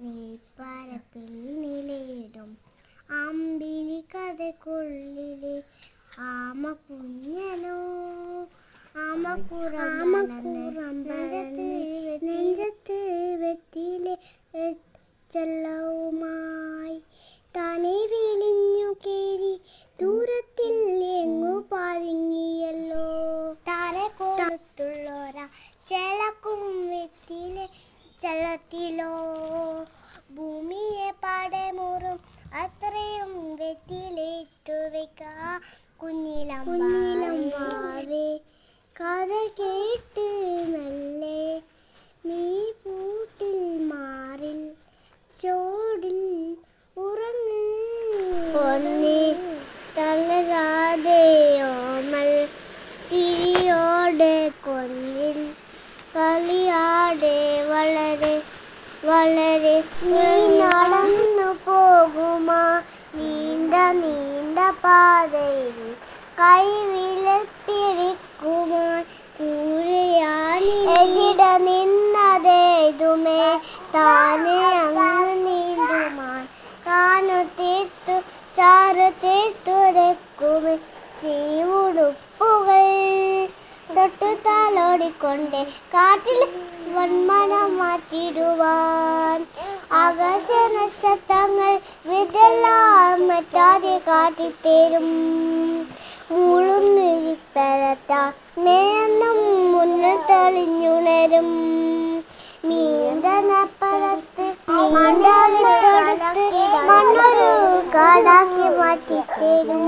നെയ്പ്പാരപ്പിൽ നിലയിടും. അമ്പിരി കഥക്കുള്ളിലെ ആമ കുഞ്ഞനോ. നെഞ്ചത്ത് വെത്തിലെ ചെല്ലവുമായി താനെ വിളിഞ്ഞു കേറി ദൂരത്തിൽ എങ്ങു പതുങ്ങിയല്ലോ. താരക്കോത്തുള്ളോരാ ചെലക്കും വെത്തിലെ ചെള്ളത്തിലോ. വെക്ക കുഞ്ഞിലമ്പാവേ കഥ കേട്ട് നല്ലേ നീ പൂട്ടിൽ മാറിൽ ചോടിൽ ഉറങ്ങ്. ഒന്നേ തളരാതെയോമൽ ചിരിയോടെ കൊന്നിൽ കളിയാടെ വളരെ വളരെ നീ നടന്നു പോകുമാ നീണ്ട നീണ്ട പാതയിൽ കൈവിലപ്പിരിക്കുമാൻ എവിടെ നിന്നതേതുമേ? താനെ അങ്ങ് നീന്തുമാൻ കാനു തീർത്തു തീർത്തുരക്കുമേ ചീവുടുപ്പുകൾ തൊട്ടു താലോടിക്കൊണ്ട് കാറ്റിൽ വന്മനം മാറ്റിടുവാൻ. ആകാശ നക്ഷത്രങ്ങൾ വിതെല്ലാം മറ്റാതെ കാട്ടിത്തരും. മുഴുന്നിരിപ്പരത്ത മേന്നും മുന്നിൽ തെളിഞ്ഞുണരും. മീന്തനപ്പുറത്ത് മണ്ണൊരു കാടാക്കി മാറ്റിത്തരും.